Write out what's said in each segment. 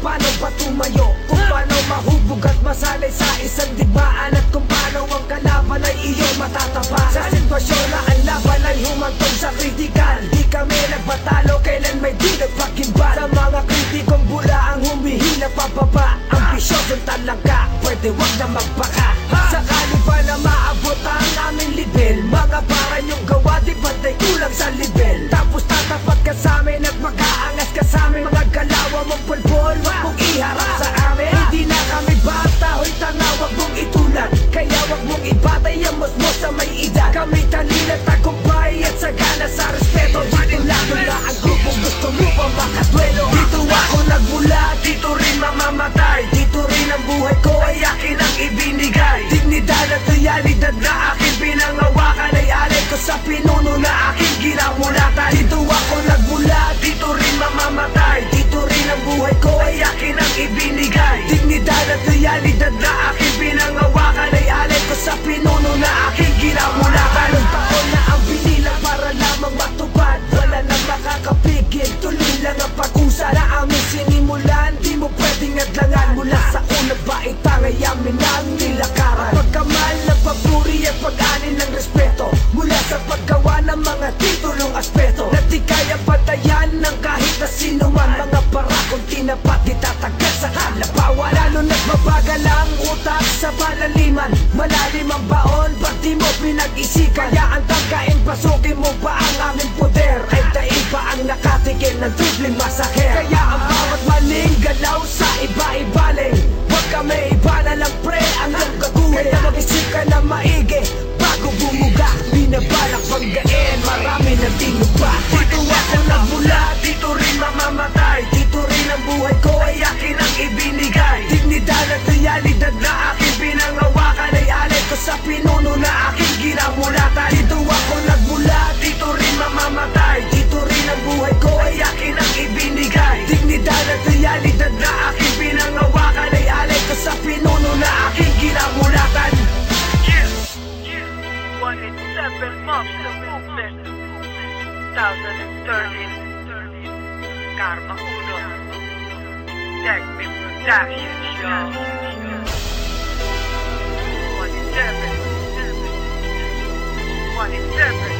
paano ba tumayo. Kung paano mahubog at masanay sa isang digmaan At kung paano ang kalaban ay iyong matatapakan Sa sitwasyon na ang laban ay humantong sa kritikal. Di kami nagpatalo kailan may di nagpakimbal Sa mga kritikong bula ang humihila pababa Ambisyosong talaga, pwede wag na magpaka sa amin Mga galawa mong pulbol, wag mong iharap sa amin. Hindi na kami bata, hoy tanga, wag mong itulad Kaya wag mong ibatay ang musmos sa may edad. Kami talila, tagumpay at sagana sa respeto. Dito lang na ang grupong gusto mo pa makatwelo? Dito ako nagmula, dito rin mamamatay. Dito rin ang buhay ko ay akin ang ibinigay. Dignidad at realidad na realidad na aking pinangawakan Ay alay ko sa pinuno na aking ginamulatan Anong taon na ang binila para lamang matupad. Wala nang makakapigil, tuloy lang ang pag-usa Na aming sinimulan, di mo pwedeng adlangan Mula sa una ba itangay amin ang nilakaran? Pagkamal ng papuri at pag-anin ng respeto Mula sa paggawa ng mga titulong aspeto. Na patayan ng kahit na sino man Mga parakong tinapat Kaya ang tangkain, pasukin mo pa ang aming poder. Ay daiba ang nakatigil ng tripling masaher Kaya ang bawat maling galaw sa iba-ibaling Huwag kami iba open up, open, 2013, Karma Uno, Tech Me Production Show, 27, 27,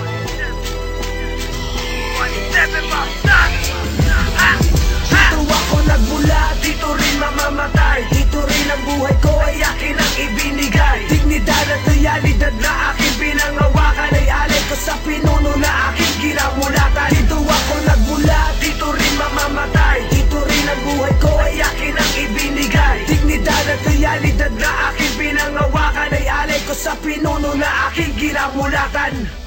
aking ginamulatan